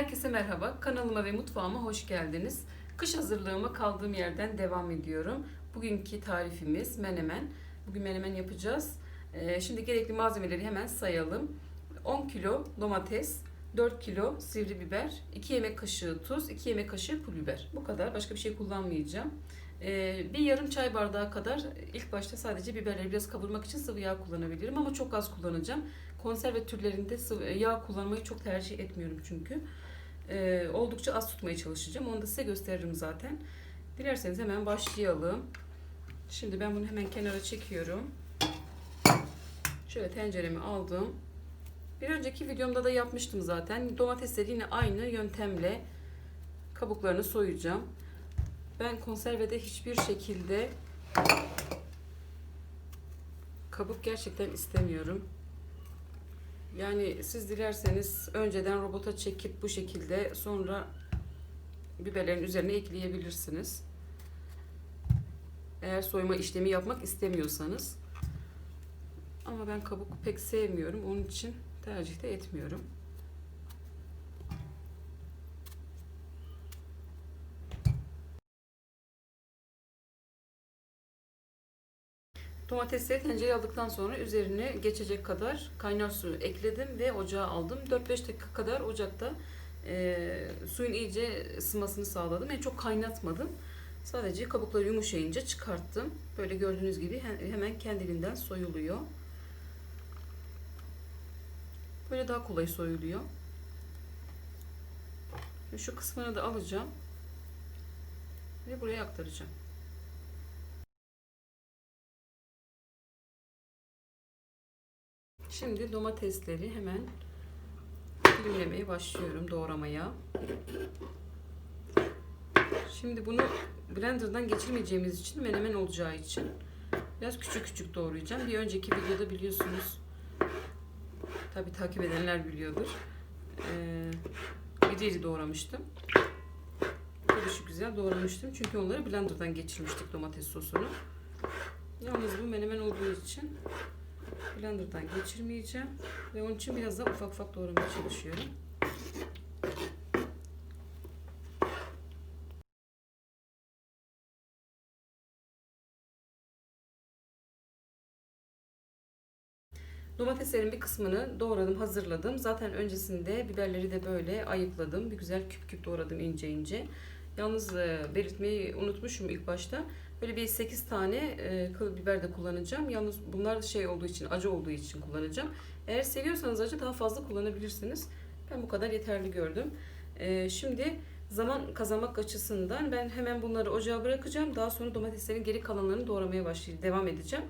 Herkese merhaba. Kanalıma ve mutfağıma hoş geldiniz. Kış hazırlığıma kaldığım yerden devam ediyorum. Bugünkü tarifimiz menemen. Bugün menemen yapacağız. Ee, şimdi gerekli malzemeleri hemen sayalım. 10 kilo domates, 4 kilo sivri biber, 2 yemek kaşığı tuz, 2 yemek kaşığı pul biber. Bu kadar. Başka bir şey kullanmayacağım. Ee, bir yarım çay bardağı kadar ilk başta sadece biberleri biraz kavurmak için sıvı yağ kullanabilirim ama çok az kullanacağım. Konserve türlerinde yağ kullanmayı çok tercih etmiyorum çünkü. Ee, oldukça az tutmaya çalışacağım. Onu da size gösteririm zaten. Dilerseniz hemen başlayalım. Şimdi ben bunu hemen kenara çekiyorum. Şöyle tenceremi aldım. Bir önceki videomda da yapmıştım zaten. Domatesleri yine aynı yöntemle kabuklarını soyacağım. Ben konservede hiçbir şekilde kabuk gerçekten istemiyorum. Yani siz dilerseniz önceden robota çekip bu şekilde sonra biberlerin üzerine ekleyebilirsiniz. Eğer soyma işlemi yapmak istemiyorsanız. Ama ben kabuk pek sevmiyorum. Onun için tercih de etmiyorum. Domatesleri tencereye aldıktan sonra üzerine geçecek kadar kaynar suyu ekledim ve ocağa aldım. 4-5 dakika kadar ocakta e, suyun iyice ısınmasını sağladım. Yani çok kaynatmadım. Sadece kabukları yumuşayınca çıkarttım. Böyle gördüğünüz gibi hemen kendiliğinden soyuluyor. Böyle daha kolay soyuluyor. Şu kısmını da alacağım. Ve buraya aktaracağım. Şimdi domatesleri hemen dilimlemeye başlıyorum doğramaya. Şimdi bunu blenderdan geçirmeyeceğimiz için menemen olacağı için biraz küçük küçük doğrayacağım. Bir önceki videoda biliyorsunuz tabi takip edenler biliyordur. Ee, iri doğramıştım. Karışık güzel doğramıştım. Çünkü onları blenderdan geçirmiştik domates sosunu. Yalnız bu menemen olduğu için blenderdan geçirmeyeceğim ve onun için biraz daha ufak ufak doğramaya çalışıyorum. Domateslerin bir kısmını doğradım, hazırladım. Zaten öncesinde biberleri de böyle ayıkladım. Bir güzel küp küp doğradım ince ince. Yalnız e, belirtmeyi unutmuşum ilk başta. Böyle bir 8 tane e, kıl biber de kullanacağım. Yalnız bunlar şey olduğu için, acı olduğu için kullanacağım. Eğer seviyorsanız acı daha fazla kullanabilirsiniz. Ben bu kadar yeterli gördüm. E, şimdi zaman kazanmak açısından ben hemen bunları ocağa bırakacağım. Daha sonra domateslerin geri kalanlarını doğramaya başlayacağım. Devam edeceğim.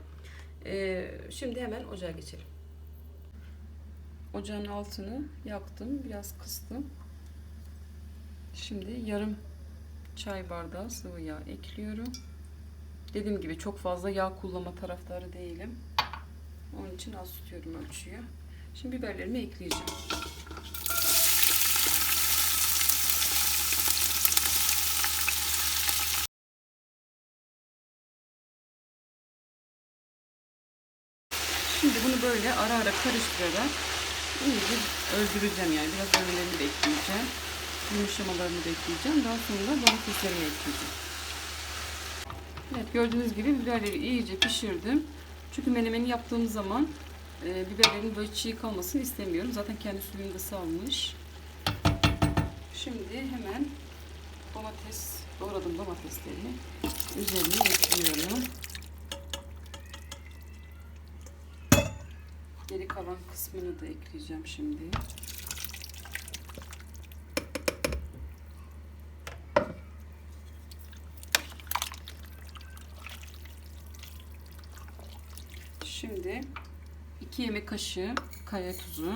E, şimdi hemen ocağa geçelim. Ocağın altını yaktım. Biraz kıstım. Şimdi yarım çay bardağı sıvı yağ ekliyorum. Dediğim gibi çok fazla yağ kullanma taraftarı değilim. Onun için az tutuyorum ölçüyü. Şimdi biberlerimi ekleyeceğim. Şimdi bunu böyle ara ara karıştırarak iyice öldüreceğim yani. Biraz ölmelerini bekleyeceğim. Yumuşamalarını bekleyeceğim. Daha sonra domateslerimi ekleyeceğim. Evet gördüğünüz gibi biberleri iyice pişirdim. Çünkü menemeni yaptığım zaman e, biberlerin böyle çiğ kalmasını istemiyorum. Zaten kendi suyunu da salmış. Şimdi hemen domates, doğradım domatesleri üzerine ekliyorum. Geri kalan kısmını da ekleyeceğim şimdi. Şimdi 2 yemek kaşığı kaya tuzu.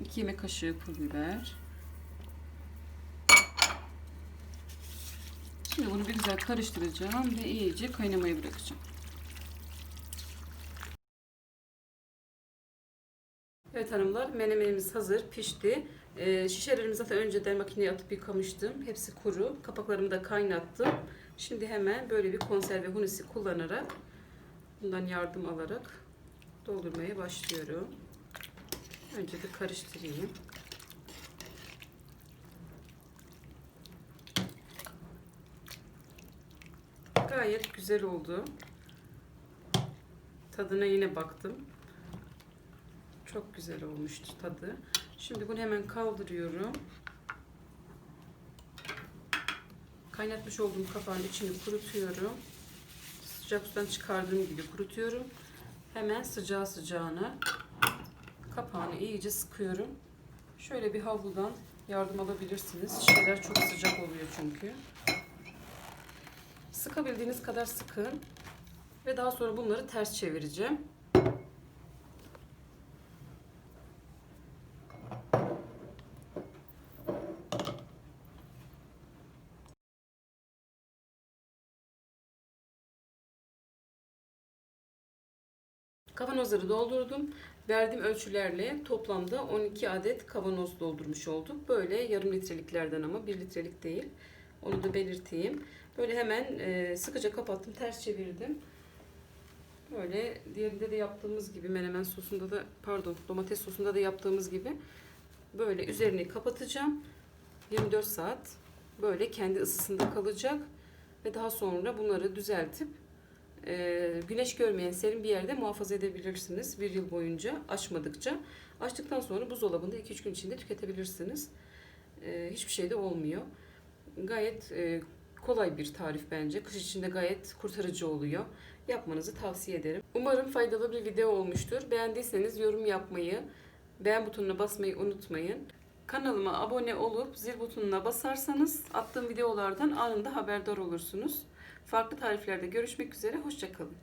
2 yemek kaşığı pul biber. Şimdi bunu bir güzel karıştıracağım ve iyice kaynamaya bırakacağım. Evet hanımlar menemenimiz hazır pişti. Ee, şişelerimi zaten önceden makineye atıp yıkamıştım. Hepsi kuru. Kapaklarımı da kaynattım. Şimdi hemen böyle bir konserve hunisi kullanarak bundan yardım alarak doldurmaya başlıyorum. Önce bir karıştırayım. Gayet güzel oldu. Tadına yine baktım. Çok güzel olmuştu tadı. Şimdi bunu hemen kaldırıyorum. Kaynatmış olduğum kapağın içini kurutuyorum. Sıcak sudan çıkardığım gibi kurutuyorum. Hemen sıcağı sıcağına kapağını iyice sıkıyorum. Şöyle bir havludan yardım alabilirsiniz. Şişeler çok sıcak oluyor çünkü. Sıkabildiğiniz kadar sıkın. Ve daha sonra bunları ters çevireceğim. Kavanozları doldurdum. Verdiğim ölçülerle toplamda 12 adet kavanoz doldurmuş olduk. Böyle yarım litreliklerden ama 1 litrelik değil. Onu da belirteyim. Böyle hemen e, sıkıca kapattım, ters çevirdim. Böyle diğerinde de yaptığımız gibi menemen sosunda da pardon domates sosunda da yaptığımız gibi böyle üzerini kapatacağım. 24 saat böyle kendi ısısında kalacak ve daha sonra bunları düzeltip e, güneş görmeyen serin bir yerde muhafaza edebilirsiniz bir yıl boyunca açmadıkça. Açtıktan sonra buzdolabında 2-3 gün içinde tüketebilirsiniz. E, hiçbir şey de olmuyor. Gayet e, kolay bir tarif bence. Kış içinde gayet kurtarıcı oluyor. Yapmanızı tavsiye ederim. Umarım faydalı bir video olmuştur. Beğendiyseniz yorum yapmayı, beğen butonuna basmayı unutmayın. Kanalıma abone olup zil butonuna basarsanız attığım videolardan anında haberdar olursunuz. Farklı tariflerde görüşmek üzere. Hoşçakalın.